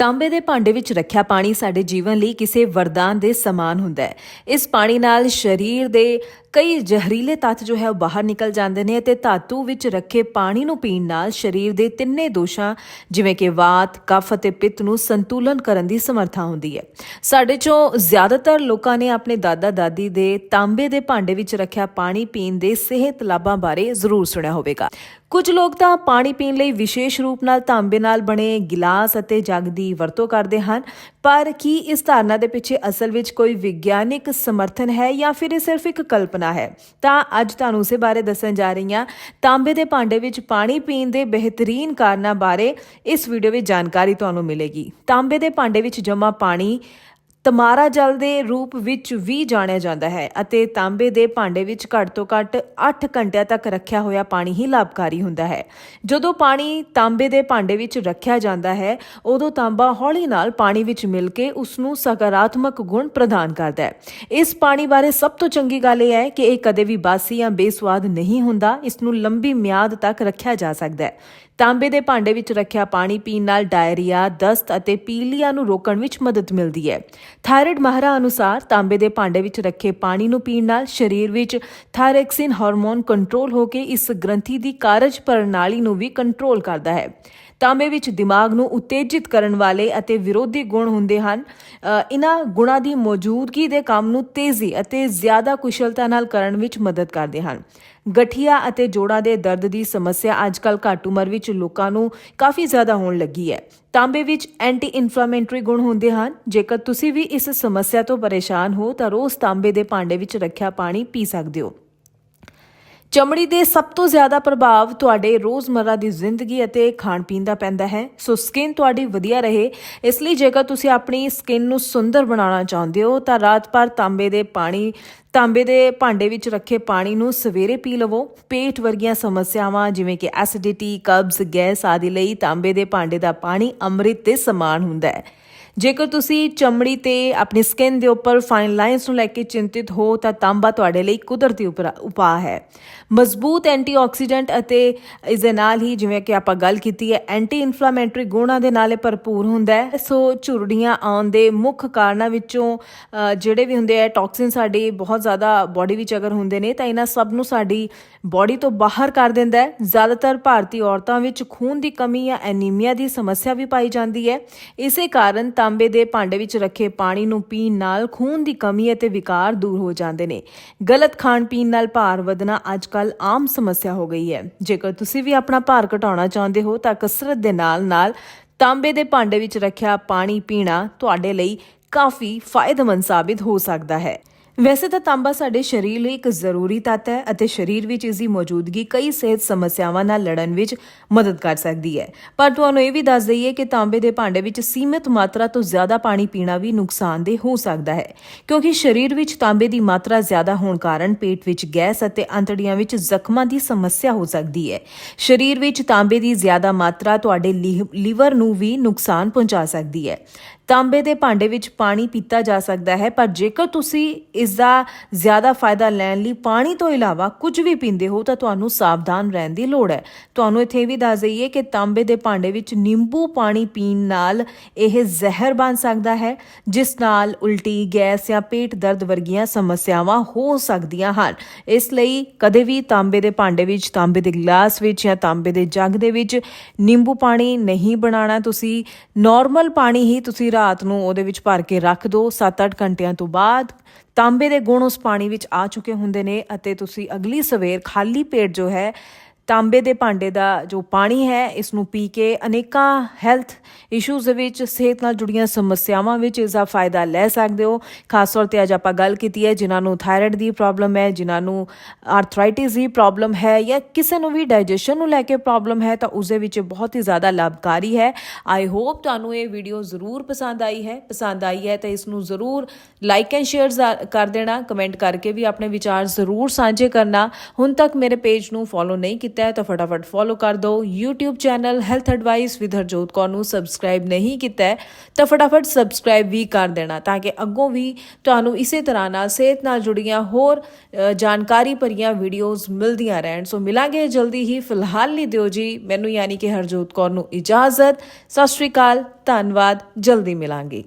ਤਾਂਬੇ ਦੇ ਭਾਂਡੇ ਵਿੱਚ ਰੱਖਿਆ ਪਾਣੀ ਸਾਡੇ ਜੀਵਨ ਲਈ ਕਿਸੇ ਵਰਦਾਨ ਦੇ ਸਮਾਨ ਹੁੰਦਾ ਹੈ। ਇਸ ਪਾਣੀ ਨਾਲ ਸਰੀਰ ਦੇ ਕਈ ਜ਼ਹਿਰੀਲੇ ਤੱਤ ਜੋ ਹੈ ਉਹ ਬਾਹਰ ਨਿਕਲ ਜਾਂਦੇ ਨੇ ਅਤੇ ਧਾਤੂ ਵਿੱਚ ਰੱਖੇ ਪਾਣੀ ਨੂੰ ਪੀਣ ਨਾਲ ਸਰੀਰ ਦੇ ਤਿੰਨੇ ਦੋਸ਼ਾਂ ਜਿਵੇਂ ਕਿ ਵਾਤ, ਕਫ ਅਤੇ ਪਿੱਤ ਨੂੰ ਸੰਤੁਲਨ ਕਰਨ ਦੀ ਸਮਰੱਥਾ ਹੁੰਦੀ ਹੈ। ਸਾਡੇ ਚੋਂ ਜ਼ਿਆਦਾਤਰ ਲੋਕਾਂ ਨੇ ਆਪਣੇ ਦਾਦਾ ਦਾਦੀ ਦੇ ਤਾਂਬੇ ਦੇ ਭਾਂਡੇ ਵਿੱਚ ਰੱਖਿਆ ਪਾਣੀ ਪੀਣ ਦੇ ਸਿਹਤ ਲਾਭਾਂ ਬਾਰੇ ਜ਼ਰੂਰ ਸੁਣਿਆ ਹੋਵੇਗਾ। ਕੁਝ ਲੋਕ ਤਾਂ ਪਾਣੀ ਪੀਣ ਲਈ ਵਿਸ਼ੇਸ਼ ਰੂਪ ਨਾਲ ਤਾਂਬੇ ਨਾਲ ਬਣੇ ਗਿਲਾਸ ਅਤੇ ਜੱਗ ਦੀ ਵਰਤੋਂ ਕਰਦੇ ਹਨ ਪਰ ਕੀ ਇਸ ਧਾਰਨਾ ਦੇ ਪਿੱਛੇ ਅਸਲ ਵਿੱਚ ਕੋਈ ਵਿਗਿਆਨਿਕ ਸਮਰਥਨ ਹੈ ਜਾਂ ਫਿਰ ਇਹ ਸਿਰਫ ਇੱਕ ਕਲਪਨਾ ਹੈ। ਤਾਂ ਅੱਜ ਤੁਹਾਨੂੰ ਉਸੇ ਬਾਰੇ ਦੱਸਣ ਜਾ ਰਹੀ ਹਾਂ। ਤਾਂਬੇ ਦੇ ਭਾਂਡੇ ਵਿੱਚ ਪਾਣੀ ਪੀਣ ਦੇ ਬਿਹਤਰੀਨ ਕਾਰਨਾਂ ਬਾਰੇ ਇਸ ਵੀਡੀਓ ਵਿੱਚ ਜਾਣਕਾਰੀ ਤੁਹਾਨੂੰ ਮਿਲੇਗੀ। ਤਾਂਬੇ ਦੇ ਭਾਂਡੇ ਵਿੱਚ ਜਮਾ ਪਾਣੀ ਤਮਾਰਾ ਜਲ ਦੇ ਰੂਪ ਵਿੱਚ ਵੀ ਜਾਣਿਆ ਜਾਂਦਾ ਹੈ ਅਤੇ ਤਾਂਬੇ ਦੇ ਭਾਂਡੇ ਵਿੱਚ ਘੱਟ ਤੋਂ ਘੱਟ 8 ਘੰਟਿਆਂ ਤੱਕ ਰੱਖਿਆ ਹੋਇਆ ਪਾਣੀ ਹੀ ਲਾਭਕਾਰੀ ਹੁੰਦਾ ਹੈ। ਜਦੋਂ ਪਾਣੀ ਤਾਂਬੇ ਦੇ ਭਾਂਡੇ ਵਿੱਚ ਰੱਖਿਆ ਜਾਂਦਾ ਹੈ, ਉਦੋਂ ਤਾਂਬਾ ਹੌਲੀ ਨਾਲ ਪਾਣੀ ਵਿੱਚ ਮਿਲ ਕੇ ਉਸ ਨੂੰ ਸਕਾਰਾਤਮਕ ਗੁਣ ਪ੍ਰਦਾਨ ਕਰਦਾ ਹੈ। ਇਸ ਪਾਣੀ ਬਾਰੇ ਸਭ ਤੋਂ ਚੰਗੀ ਗੱਲ ਇਹ ਹੈ ਕਿ ਇਹ ਕਦੇ ਵੀ ਬਾਸੀ ਜਾਂ ਬੇਸਵਾਦ ਨਹੀਂ ਹੁੰਦਾ ਇਸ ਨੂੰ ਲੰਬੀ ਮਿਆਦ ਤੱਕ ਰੱਖਿਆ ਜਾ ਸਕਦਾ ਹੈ। ਤਾਂਬੇ ਦੇ ਭਾਂਡੇ ਵਿੱਚ ਰੱਖਿਆ ਪਾਣੀ ਪੀਣ ਨਾਲ ਡਾਇਰੀਆ, ਦਸਤ ਅਤੇ ਪੀਲੀਆ ਨੂੰ ਰੋਕਣ ਵਿੱਚ ਮਦਦ ਮਿਲਦੀ ਹੈ। ਥਾਇਰਾਇਡ ਮਾਹਰਾਂ ਅਨੁਸਾਰ ਤਾਂਬੇ ਦੇ ਭਾਂਡੇ ਵਿੱਚ ਰੱਖੇ ਪਾਣੀ ਨੂੰ ਪੀਣ ਨਾਲ ਸਰੀਰ ਵਿੱਚ ਥਾਇਰੈਕਸਿਨ ਹਾਰਮੋਨ ਕੰਟਰੋਲ ਹੋ ਕੇ ਇਸ ਗ੍ਰੰਥੀ ਦੀ ਕਾਰਜ ਪ੍ਰਣਾਲੀ ਨੂੰ ਵੀ ਕੰਟਰੋਲ ਕਰਦਾ ਹੈ। ਤਾਂਬੇ ਵਿੱਚ ਦਿਮਾਗ ਨੂੰ ਉਤੇਜਿਤ ਕਰਨ ਵਾਲੇ ਅਤੇ ਵਿਰੋਧੀ ਗੁਣ ਹੁੰਦੇ ਹਨ ਇਹਨਾਂ ਗੁਣਾਂ ਦੀ ਮੌਜੂਦਗੀ ਦੇ ਕੰਮ ਨੂੰ ਤੇਜ਼ੀ ਅਤੇ ਜ਼ਿਆਦਾ ਕੁਸ਼ਲਤਾ ਨਾਲ ਕਰਨ ਵਿੱਚ ਮਦਦ ਕਰਦੇ ਹਨ ਗਠੀਆ ਅਤੇ ਜੋੜਾਂ ਦੇ ਦਰਦ ਦੀ ਸਮੱਸਿਆ ਅੱਜਕੱਲ ਘੱਟ ਉਮਰ ਵਿੱਚ ਲੋਕਾਂ ਨੂੰ ਕਾਫੀ ਜ਼ਿਆਦਾ ਹੋਣ ਲੱਗੀ ਹੈ। ਤਾਂਬੇ ਵਿੱਚ ਐਂਟੀ ਇਨਫਲੇਮੇਟਰੀ ਗੁਣ ਹੁੰਦੇ ਹਨ। ਜੇਕਰ ਤੁਸੀਂ ਵੀ ਇਸ ਸਮੱਸਿਆ ਤੋਂ ਪਰੇਸ਼ਾਨ ਹੋ, ਤਾਂ ਰੋਜ਼ ਤਾਂਬੇ ਦੇ ਭਾਂਡੇ ਵਿੱਚ ਰੱਖਿਆ ਪਾਣੀ ਪੀ ਸਕਦੇ ਹੋ। ਚਮੜੀ ਦੇ ਸਭ ਤੋਂ ਜ਼ਿਆਦਾ ਪ੍ਰਭਾਵ ਤੁਹਾਡੇ ਰੋਜ਼ਮਰਰਾ ਦੀ ਜ਼ਿੰਦਗੀ ਅਤੇ ਖਾਣ ਪੀਣ ਦਾ ਪੈਂਦਾ ਹੈ। ਸੋ ਸਕਿਨ ਤੁਹਾਡੀ ਵਧੀਆ ਰਹੇ। ਇਸ ਲਈ ਜੇਕਰ ਤੁਸੀਂ ਆਪਣੀ ਸਕਿਨ ਨੂੰ ਸੁੰਦਰ ਬਣਾਉਣਾ ਚਾਹੁੰਦੇ ਹੋ, ਤਾਂ ਰਾਤ ਭਰ ਤਾਂਬੇ ਦੇ ਪਾਣੀ, ਤਾਂਬੇ ਦੇ ਭਾਂਡੇ ਵਿੱਚ ਰੱਖੇ ਪਾਣੀ ਨੂੰ ਸਵੇਰੇ ਪੀ ਲਵੋ। ਪੇਟ ਵਰਗੀਆਂ ਸਮੱਸਿਆਵਾਂ ਜਿਵੇਂ ਕਿ ਐਸਿਡਿਟੀ, ਕਬਜ਼, ਗੈਸ ਆਦਿ ਲਈ ਤਾਂਬੇ ਦੇ ਭਾਂਡੇ ਦਾ ਪਾਣੀ ਅੰਮ੍ਰਿਤ ਦੇ ਸਮਾਨ ਹੁੰਦਾ ਹੈ। ਜੇਕਰ ਤੁਸੀਂ ਚਮੜੀ ਤੇ ਆਪਣੀ ਸਕਿਨ ਦੇ ਉੱਪਰ ਫਾਈਨ ਲਾਈਨਸ ਨੂੰ ਲੈ ਕੇ ਚਿੰਤਿਤ ਹੋ, ਤਾਂ ਤਾਂਬਾ ਤੁਹਾਡੇ ਲਈ ਕੁਦਰਤੀ ਉਪਰਾ- ਉਪਾਅ ਹੈ। ਮਜ਼ਬੂਤ ਐਂਟੀਆਕਸੀਡੈਂਟ ਅਤੇ ਇਸ ਦੇ ਨਾਲ ਹੀ, ਜਿਵੇਂ ਕਿ ਆਪਾਂ ਗੱਲ ਕੀਤੀ ਹੈ ਐਂਟੀ ਇਨਫਲੇਮੇਟਰੀ ਗੁਣਾਂ ਦੇ ਨਾਲ ਇਹ ਭਰਪੂਰ ਹੁੰਦਾ ਹੈ। ਸੋ ਝੁਰੜੀਆਂ ਆਉਣ ਦੇ ਮੁੱਖ ਕਾਰਨਾਂ ਵਿੱਚੋਂ ਜਿਹੜੇ ਵੀ ਹੁੰਦੇ ਆ ਟੌਕਸਿਨ ਸਾਡੀ ਬਹੁਤ ਜ਼ਿਆਦਾ ਬਾਡੀ ਵਿੱਚ ਅਗਰ ਹੁੰਦੇ ਨੇ, ਤਾਂ ਇਹਨਾਂ ਸਭ ਨੂੰ ਸਾਡੀ ਬਾਡੀ ਤੋਂ ਬਾਹਰ ਕਰ ਦਿੰਦਾ ਹੈ। ਜ਼ਿਆਦਾਤਰ ਭਾਰਤੀ ਔਰਤਾਂ ਵਿੱਚ ਖੂਨ ਦੀ ਕਮੀ ਜਾਂ ਐਨੀਮੀਆ ਦੀ ਸਮੱਸਿਆ ਵੀ ਪਾਈ ਜਾਂਦੀ ਹੈ। ਇਸੇ ਕਾਰਨ ਤਾਂਬੇ ਦੇ ਭਾਂਡੇ ਵਿੱਚ ਰੱਖੇ ਪਾਣੀ ਨੂੰ ਪੀਣ ਨਾਲ ਖੂਨ ਦੀ ਕਮੀ ਅਤੇ ਵਿਕਾਰ ਦੂਰ ਹੋ ਜਾਂਦੇ ਨੇ। ਗਲਤ ਖਾਣ ਪੀਣ ਨਾਲ ਭਾਰ ਵਧਣਾ ਅੱਜਕੱਲ ਆਮ ਸਮੱਸਿਆ ਹੋ ਗਈ ਹੈ। ਜੇਕਰ ਤੁਸੀਂ ਵੀ ਆਪਣਾ ਭਾਰ ਘਟਾਉਣਾ ਚਾਹੁੰਦੇ ਹੋ ਤਾਂ ਕਸਰਤ ਦੇ ਨਾਲ ਨਾਲ ਤਾਂਬੇ ਦੇ ਭਾਂਡੇ ਵਿੱਚ ਰੱਖਿਆ ਪਾਣੀ ਪੀਣਾ ਤੁਹਾਡੇ ਲਈ ਕਾਫੀ ਫਾਇਦੇਮੰਦ ਸਾਬਿਤ ਹੋ ਸਕਦਾ ਹੈ। ਵੈਸੇ ਤਾਂ ਤਾਂਬਾ ਸਾਡੇ ਸਰੀਰ ਲਈ ਇੱਕ ਜ਼ਰੂਰੀ ਤੱਤ ਹੈ ਅਤੇ ਸਰੀਰ ਵਿੱਚ ਇਸ ਦੀ ਮੌਜੂਦਗੀ ਕਈ ਸਿਹਤ ਸਮੱਸਿਆਵਾਂ ਨਾਲ ਲੜਨ ਵਿੱਚ ਮਦਦ ਕਰ ਸਕਦੀ ਹੈ। ਪਰ ਤੁਹਾਨੂੰ ਇਹ ਵੀ ਦੱਸ ਦਈਏ ਕਿ ਤਾਂਬੇ ਦੇ ਭਾਂਡੇ ਵਿੱਚ ਸੀਮਿਤ ਮਾਤਰਾ ਤੋਂ ਜ਼ਿਆਦਾ ਪਾਣੀ ਪੀਣਾ ਵੀ ਨੁਕਸਾਨਦੇਹ ਹੋ ਸਕਦਾ ਹੈ, ਕਿਉਂਕਿ ਸਰੀਰ ਵਿੱਚ ਤਾਂਬੇ ਦੀ ਮਾਤਰਾ ਜ਼ਿਆਦਾ ਹੋਣ ਕਾਰਨ ਪੇਟ ਵਿੱਚ ਗੈਸ ਅਤੇ ਅੰਤੜੀਆਂ ਵਿੱਚ ਜ਼ਖਮਾਂ ਦੀ ਸਮੱਸਿਆ ਹੋ ਸਕਦੀ ਹੈ। ਸਰੀਰ ਵਿੱਚ ਤਾਂਬੇ ਦੀ ਜ਼ਿਆਦਾ ਮਾਤਰਾ ਤੁਹਾਡੇ ਲੀਹ- ਲੀਵਰ ਨੂੰ ਵੀ ਨੁਕਸਾਨ ਪਹੁੰਚਾ ਸਕਦੀ ਹੈ। ਤਾਂਬੇ ਦੇ ਭਾਂਡੇ ਵਿੱਚ ਪਾਣੀ ਪੀਤਾ ਜਾ ਸਕਦਾ ਹੈ, ਪਰ ਜੇਕਰ ਤੁਸੀਂ ਇਸ ਦਾ ਜ਼ਿਆਦਾ ਫਾਇਦਾ ਲੈਣ ਲਈ ਪਾਣੀ ਤੋਂ ਇਲਾਵਾ ਕੁਝ ਵੀ ਪੀਂਦੇ ਹੋ, ਤਾਂ ਤੁਹਾਨੂੰ ਸਾਵਧਾਨ ਰਹਿਣ ਦੀ ਲੋੜ ਹੈ। ਤੁਹਾਨੂੰ ਇੱਥੇ ਇਹ ਵੀ ਦੱਸ ਦਈਏ ਕਿ ਤਾਂਬੇ ਦੇ ਭਾਂਡੇ ਵਿੱਚ ਨਿੰਬੂ ਪਾਣੀ ਪੀਣ ਨਾਲ ਇਹ ਜ਼ਹਿਰ ਬਣ ਸਕਦਾ ਹੈ, ਜਿਸ ਨਾਲ ਉਲਟੀ ਗੈਸ ਜਾਂ ਪੇਟ ਦਰਦ ਵਰਗੀਆਂ ਸਮੱਸਿਆਵਾਂ ਹੋ ਸਕਦੀਆਂ ਹਨ। ਇਸ ਲਈ ਕਦੇ ਵੀ ਤਾਂਬੇ ਦੇ ਭਾਂਡੇ ਵਿੱਚ, ਤਾਂਬੇ ਦੇ ਗਲਾਸ ਵਿੱਚ ਜਾਂ ਤਾਂਬੇ ਦੇ ਜੱਗ ਦੇ ਵਿੱਚ ਨਿੰਬੂ ਪਾਣੀ ਨਹੀਂ ਬਣਾਉਣਾ। ਤੁਸੀਂ ਨਾਰਮਲ ਪਾਣੀ ਹੀ ਤੁਸੀਂ ਰਾਤ ਨੂੰ ਉਹਦੇ ਵਿੱਚ ਭਰ ਕੇ ਰੱਖ ਦਿਓ 7-8 ਘੰਟਿਆਂ ਤੋਂ ਬਾਅਦ ਤਾਂਬੇ ਦੇ ਗੁਣ ਉਸ ਪਾਣੀ ਵਿੱਚ ਆ ਚੁੱਕੇ ਹੁੰਦੇ ਨੇ ਅਤੇ ਤੁਸੀਂ ਅਗਲੀ ਸਵੇਰ ਖਾਲੀ ਪੇਟ ਜੋ ਹੈ ਤਾਂਬੇ ਦੇ ਭਾਂਡੇ ਦਾ ਜੋ ਪਾਣੀ ਹੈ ਇਸ ਨੂੰ ਪੀ ਕੇ ਅਨੇਕਾਂ ਹੈਲਥ ਇਸ਼ੂਜ਼ ਦੇ ਵਿੱਚ, ਸਿਹਤ ਨਾਲ ਜੁੜੀਆਂ ਸਮੱਸਿਆਵਾਂ ਵਿੱਚ ਇਸ ਦਾ ਫਾਇਦਾ ਲੈ ਸਕਦੇ ਹੋ। ਖਾਸ ਤੌਰ ਤੇ ਅੱਜ ਆਪਾਂ ਗੱਲ ਕੀਤੀ ਹੈ, ਜਿਨ੍ਹਾਂ ਨੂੰ ਥਾਇਰਾਇਡ ਦੀ ਪ੍ਰੋਬਲਮ ਹੈ, ਜਿਨ੍ਹਾਂ ਨੂੰ ਆਰਥਰਾਈਟਿਸ ਦੀ ਪ੍ਰੋਬਲਮ ਹੈ ਜਾਂ ਕਿਸੇ ਨੂੰ ਵੀ ਡਾਈਜੈਸ਼ਨ ਨੂੰ ਲੈ ਕੇ ਪ੍ਰੋਬਲਮ ਹੈ, ਤਾਂ ਉਸ ਦੇ ਵਿੱਚ ਬਹੁਤ ਹੀ ਜ਼ਿਆਦਾ ਲਾਭਕਾਰੀ ਹੈ। ਆਈ ਹੋਪ ਤੁਹਾਨੂੰ ਇਹ ਵੀਡੀਓ ਜ਼ਰੂਰ ਪਸੰਦ ਆਈ ਹੈ। ਪਸੰਦ ਆਈ ਹੈ ਤਾਂ ਇਸ ਨੂੰ ਜ਼ਰੂਰ ਲਾਈਕ ਐਂਡ ਸ਼ੇਅਰ ਕਰ ਦੇਣਾ। ਕਮੈਂਟ ਕਰਕੇ ਵੀ ਆਪਣੇ ਵਿਚਾਰ ਜ਼ਰੂਰ ਸਾਂਝੇ ਕਰਨਾ। ਹੁਣ ਤੱਕ ਮੇਰੇ ਪੇਜ ਨੂੰ ਫੋਲੋ ਨਹੀਂ ਕੀਤਾ ਕੀਤਾ ਹੈ ਤਾਂ ਫਟਾਫਟ ਫੋਲੋ ਕਰ ਦਿਓ। YouTube channel health advice with Harjot Kaur ਨੂੰ ਸਬਸਕ੍ਰਾਈਬ ਨਹੀਂ ਕੀਤਾ ਹੈ, ਤਾਂ ਫਟਾਫਟ ਸਬਸਕ੍ਰਾਈਬ ਵੀ ਕਰ ਦੇਣਾ ਤਾਂ ਕਿ ਅੱਗੋਂ ਵੀ ਤੁਹਾਨੂੰ ਇਸੇ ਤਰ੍ਹਾਂ ਨਾਲ ਸਿਹਤ ਨਾਲ ਜੁੜੀਆਂ ਹੋਰ ਜਾਣਕਾਰੀ ਭਰੀਆਂ ਵੀਡੀਓਜ਼ ਮਿਲਦੀਆਂ ਰਹਿਣ। ਸੋ ਮਿਲਾਂਗੇ ਜਲਦੀ ਹੀ। ਫਿਲਹਾਲ ਲਈ ਦਿਓ ਜੀ। ਮੈਨੂੰ ਯਾਨੀ ਕਿ ਹਰਜੋਤ ਕੌਰ ਨੂੰ ਇਜਾਜ਼ਤ। ਸਤਿ ਸ਼੍ਰੀ ਅਕਾਲ। ਧੰਨਵਾਦ। ਜਲਦੀ ਮਿਲਾਂਗੇ।